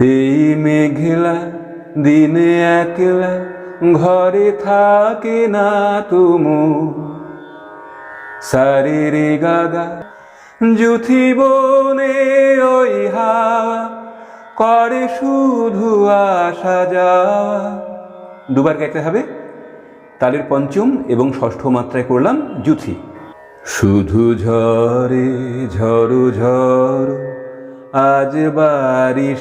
এই মেঘলা দিনে একলা ঘরে থাকে না তুমু। সারে রে গাগা জুথি বনে ওই হাওয়া করে শুধু আসা যাওয়া। দুবার গাইতে হবে। তালের পঞ্চম এবং ষষ্ঠ মাত্রায় করলাম জুথি শুধু ঝরে ঝড়ো ঝড় আজ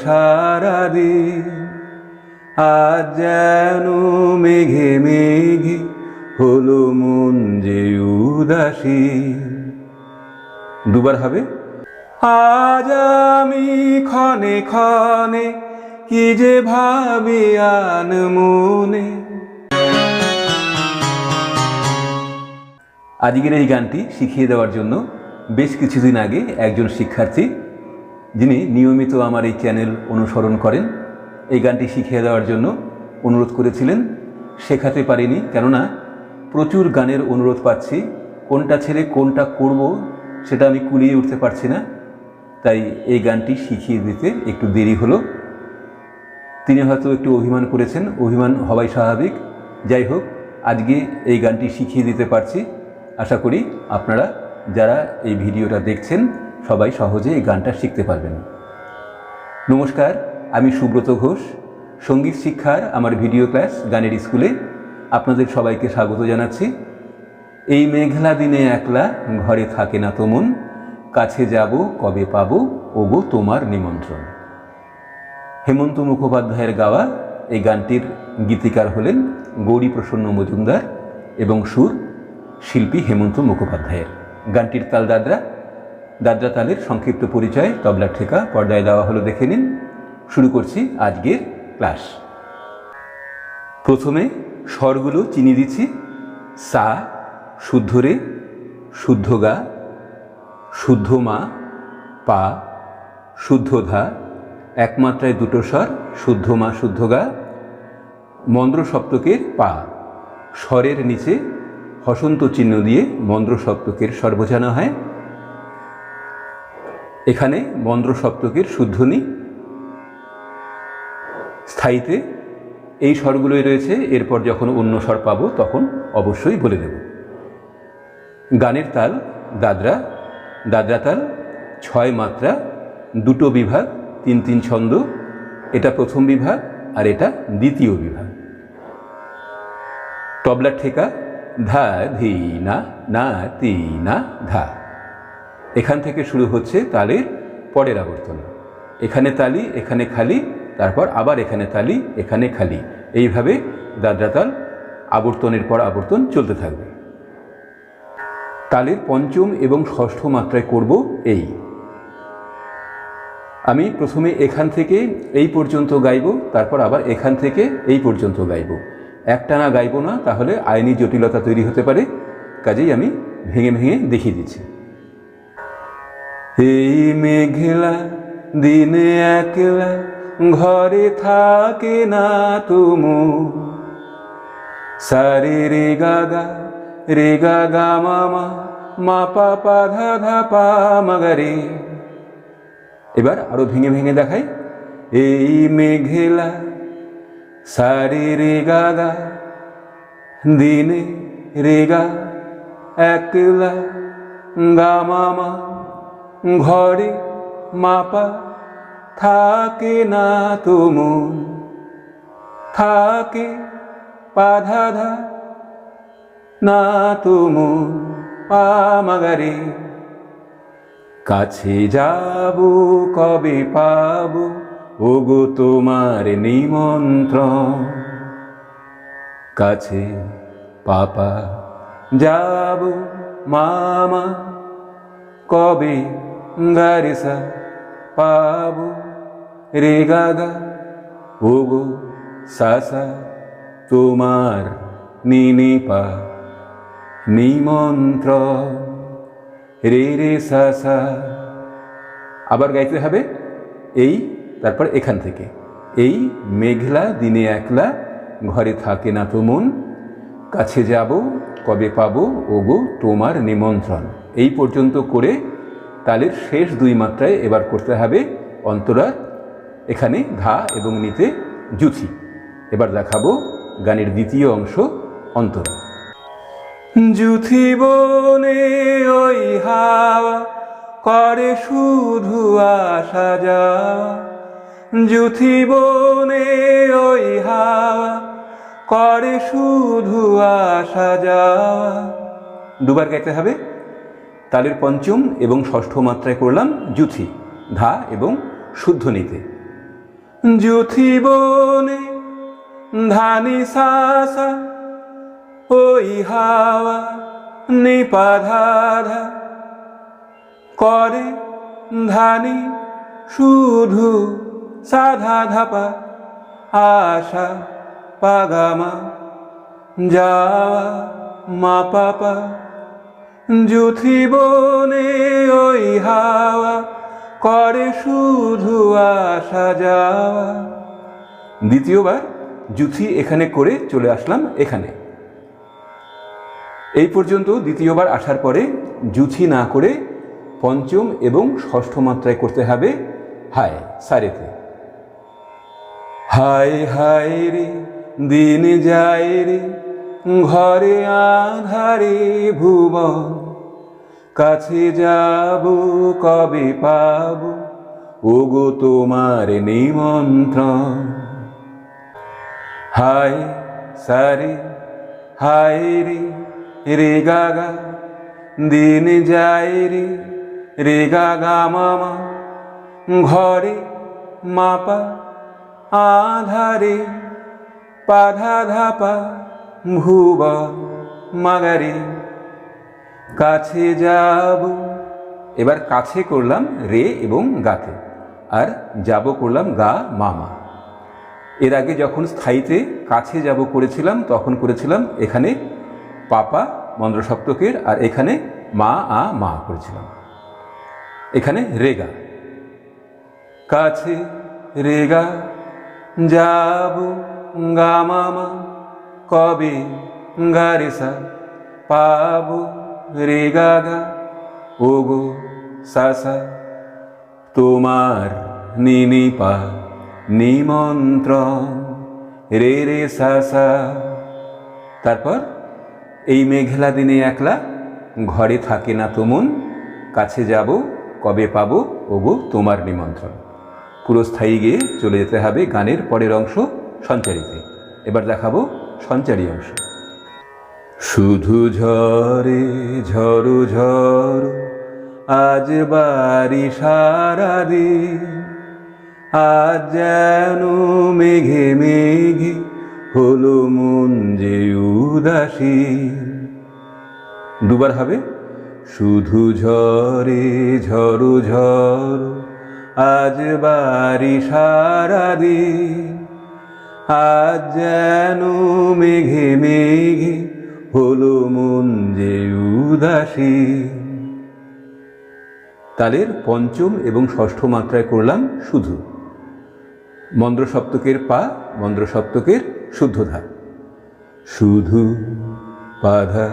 সারা দিন আজ যেন মেঘে মেঘে হলো মন যে উদাসী। দুবার হবে? আজ আমি ক্ষণে ক্ষণে কি যে ভাবি আন মনে। আজকের এই গানটি শিখিয়ে দেওয়ার জন্য বেশ কিছুদিন আগে একজন শিক্ষার্থী যিনি নিয়মিত আমার এই চ্যানেল অনুসরণ করেন, এই গানটি শিখিয়ে দেওয়ার জন্য অনুরোধ করেছিলেন। শেখাতে পারিনি, কেননা প্রচুর গানের অনুরোধ পাচ্ছি। কোনটা ছেড়ে কোনটা করব সেটা আমি কুলিয়ে উঠতে পারছি না। তাই এই গানটি শিখিয়ে দিতে একটু দেরি হলো। তিনি হয়তো একটু অভিমান করেছেন, অভিমান হওয়াই স্বাভাবিক। যাই হোক, আজকে এই গানটি শিখিয়ে দিতে পারছি। আশা করি আপনারা যারা এই ভিডিওটা দেখছেন সবাই সহজে এই গানটা শিখতে পারবেন। নমস্কার, আমি সুব্রত ঘোষ। সংগীত শিক্ষার আমার ভিডিও ক্লাস গানের স্কুলে আপনাদের সবাইকে স্বাগত জানাচ্ছি। এই মেঘলা দিনে একলা ঘরে থাকে না তো মন কাছে যাব কবে পাব, ওগো তোমার নিমন্ত্রণ। হেমন্ত মুখোপাধ্যায়ের গাওয়া এই গানটির গীতিকার হলেন গৌরী প্রসন্ন মজুমদার এবং সুর শিল্পী হেমন্ত মুখোপাধ্যায়ের। গানটির তাল দাদরা তালের সংক্ষিপ্ত পরিচয় তবলা ঠেকা, পর্দায় দেওয়া হলো দেখে নিন। শুরু করছি আজকের ক্লাস। প্রথমে স্বরগুলো চিনি দিচ্ছি। সা, শুদ্ধ রে, শুদ্ধ গা, শুদ্ধ মা, পা, শুদ্ধ ধা, একমাত্রায় দুটো স্বর, শুদ্ধ মা, শুদ্ধ গা। মন্দ্র সপ্তকের পা, স্বরের নিচে হসন্ত চিহ্ন দিয়ে মন্দ্র সপ্তকের স্বর বোঝানো হয়। এখানে মন্দ্র সপ্তকের শুদ্ধনি স্থায়ীতে এই স্বরগুলোই রয়েছে। এরপর যখন অন্য স্বর পাবো, তখন অবশ্যই বলে দেব। গানের তাল, দাদরা দাদরা তাল, ছয় মাত্রা, দুটো বিভাগ, তিন তিন ছন্দ, এটা প্রথম বিভাগ আর এটা দ্বিতীয় বিভাগ। তবলার ঠেকা, ধা, ধি, না না, তি, না, ধা। এখান থেকে শুরু হচ্ছে তালের পরের আবর্তন। এখানে তালি, এখানে খালি, তারপর আবার এখানে তালি, এখানে খালি। এইভাবে দাদরা তাল আবর্তনের পর আবর্তন চলতে থাকবে। তালের পঞ্চম এবং ষষ্ঠ মাত্রায় করব এই। আমি প্রথমে এখান থেকে এই পর্যন্ত গাইব, তারপর আবার এখান থেকে এই পর্যন্ত গাইব। একটানা গাইব না, তাহলে আইনি জটিলতা তৈরি হতে পারে। কাজেই আমি ভেঙে ভেঙে দেখিয়ে দিচ্ছি। এই মেঘলা দিনে একলা ঘরে থাকে না তুমু। সারে রে গাগা রে গাগা মামা মা পা পা ধা ধা পা মাগারে। এবার আরও ভেঙে ভেঙে দেখাই। এই মেঘেলা সারে রে গাগা, দিনে রেগা একলা গা মামা ঘরে মাপা থাকে না তুমু থাকে পাধাধা না তুমু পামাগারে কাছে যাব, কবে পাব? ওগো তোমার নিমন্ত্রণ। কাছে পাপা যাব, মামা কবে গারিসা পাব রে গাগা ওগো সাসা তোমার নিনি পা নিমন্ত্রণ রে রে সাসা আবার গাইতে হবে এই তারপর এখান থেকে। এই মেঘলা দিনে একলা ঘরে থাকে না তো মন। কাছে যাব, কবে পাবো, ওগো তোমার নিমন্ত্রণ। এই পর্যন্ত করে তালের শেষ দুই মাত্রায় এবার করতে হবে অন্তরার এখানে ধা এবং নিতে জুথি। এবার দেখাবো গানের দ্বিতীয় অংশ অন্তরা। জুথি বনে ওই হাওয়া করে শুধু আসা যাওয়া। জুথি বনে ওই হাওয়া করে শুধু আসা যাওয়া। দুবার গাইতে হবে। তালের পঞ্চম এবং ষষ্ঠ মাত্রায় করলাম জুথি ধা এবং শুদ্ধ নিতে। জুথি বনে ধানি সাসা, ওই হাওয়া নিপাধাধা। করে ধানি শুধু সাধা ধাপা, আশা পাগামা, যাওয়া মা পাপা। জুথি বনে ওই হাওয়া করে শুধু আসা যাওয়া। দ্বিতীয়বার জুথি এখানে করে চলে আসলাম এখানে। এই পর্যন্ত দ্বিতীয়বার আসার পরে জুথি না করে পঞ্চম এবং ষষ্ঠ মাত্রায় করতে হবে হায় সারেতে। হায় হায় রে, দিন যায় রে ঘরে আধারে ভুবন, কাছে যাব কবে পাব? ওগো তোমার নিমন্ত্রণ। হায় সারে, হায় রে রে গাগা, দিন যায় রে রে গাগা মামা। ঘরে মাপা, আধারে, পাধা ধাপা ভুব মাগারে, কাছে যাব। এবার কাছে করলাম রে এবং গাতে, আর যাব করলাম গা মামা। এর আগে যখন স্থায়ীতে কাছে যাব করেছিলাম, তখন করেছিলাম এখানে পাপা মন্দ্র সপ্তকের আর এখানে মা আ মা করেছিলাম। এখানে রেগা। কাছে রেগা, যাব গা মামা। কবে গারেসা, পাবো রেগা গা ওগো সাসা। তোমার নিনি পা নিমন্ত্রণ, রে রে সাসা। তারপর এই মেঘলা দিনে একলা ঘরে থাকে না তুমন, কাছে যাব, কবে পাবো, ওগো তোমার নিমন্ত্রণ। পুরো স্থায়ী গিয়ে চলে যেতে হবে গানের পরের অংশ সঞ্চারিতে। এবার দেখাবো সঞ্চারী অংশ। শুধু ঝরে ঝরু ঝর আজ বাড়ি সারা দিন, আজ যেন মেঘে মেঘে হলো মন যে উদাসী দুবার হবে, শুধু ঝরে ঝরু ঝর আজ বাড়ি সারা দিন আজ যেন মেঘে মেঘে হলো মন যে উদাসী। তালের পঞ্চম এবং ষষ্ঠ মাত্রায় করলাম শুধু। মন্দ্র সপ্তকের পা মন্দ্র সপ্তকের শুদ্ধধা শুধু পাধা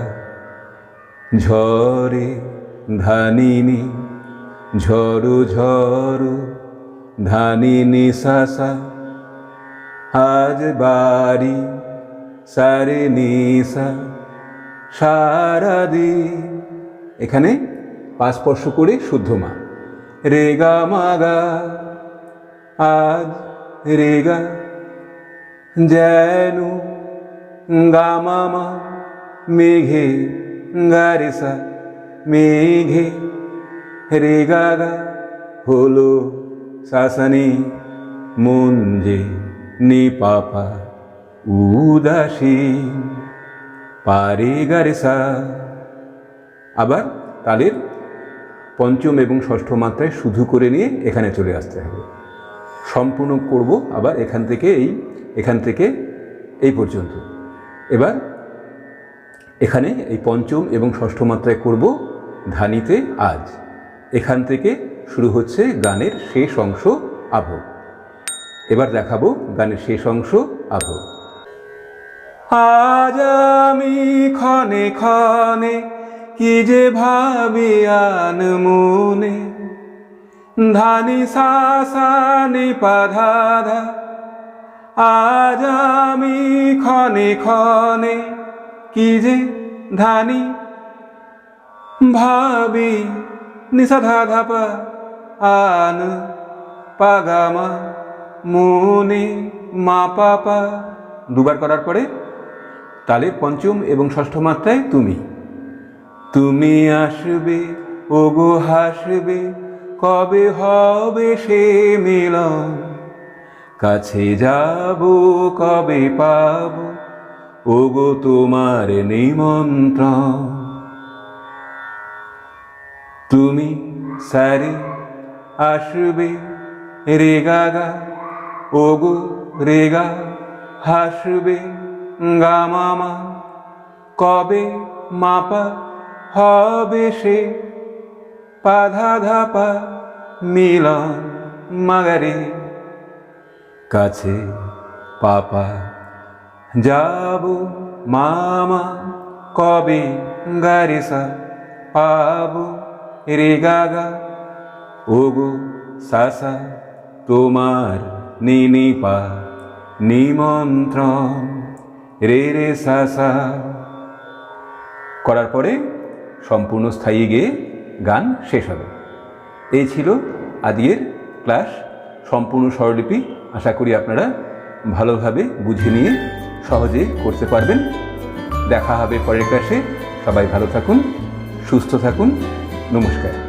ঝরে ধানিনি ঝরো ঝরো ধানিনি সাসা। আজ বাড়ি সারে নিসা সারাদিন এখানে পাঁচ স্পর্শ করে শুদ্ধ মা। রেগা মাগা, আজ রেগা। যেন গা মামা, মেঘে গারেসা, মেঘে রেগা গা। হলো শাসনি মন যে। নি পাপা উদাসী পারে গারেসা। আবার তাদের পঞ্চম এবং ষষ্ঠ মাত্রায় শুধু করে নিয়ে এখানে চলে আসতে হবে। সম্পূর্ণ করব আবার এখান থেকে এই, এখান থেকে এই পর্যন্ত। এবার এখানে এই পঞ্চম এবং ষষ্ঠ মাত্রায় করব ধানিতে আজ। এখান থেকে শুরু হচ্ছে গানের শেষ অংশ আভ এবার দেখাবো গানের শেষ অংশ আভ আজ আমি ক্ষণে ক্ষণে কি যে ভাবি আন মনে? ধানি সা সা নি পা ধা ধা আজ আমি ক্ষণে ক্ষণে কি যে ধানি ভাবি নিসা ধা ধা আন পাগামা। মুনি মা পাপা। দুবার করার পরে তালে পঞ্চম এবং ষষ্ঠ মাত্রায় তুমি। তুমি আসবে, ওগো হাসবে, কবে হবে সে মিলন? কাছে যাব, কবে পাব, ওগো তোমার নিমন্ত্রণ। তুমি সারে আসবে, রে গাগা ওগো রেগা হাসবে গা মামা, কবে মাপা হবে সে? পাধা ধাপা মিলন মাগারে, কাছে পাপা যাব মামা, কবে গারিসা পাবো রে গাগা ওগো সাসা তোমার নিনিপা নিমন্ত্রণ রে রে সাসা করার পরে সম্পূর্ণ স্থায়ী গেয়ে গান শেষ হবে। এই ছিল আদিয়ের ক্লাস। সম্পূর্ণ স্বরলিপি আশা করি আপনারা ভালোভাবে বুঝে নিয়ে সহজে করতে পারবেন। দেখা হবে পরের ক্লাসে। সবাই ভালো থাকুন, সুস্থ থাকুন। নমস্কার।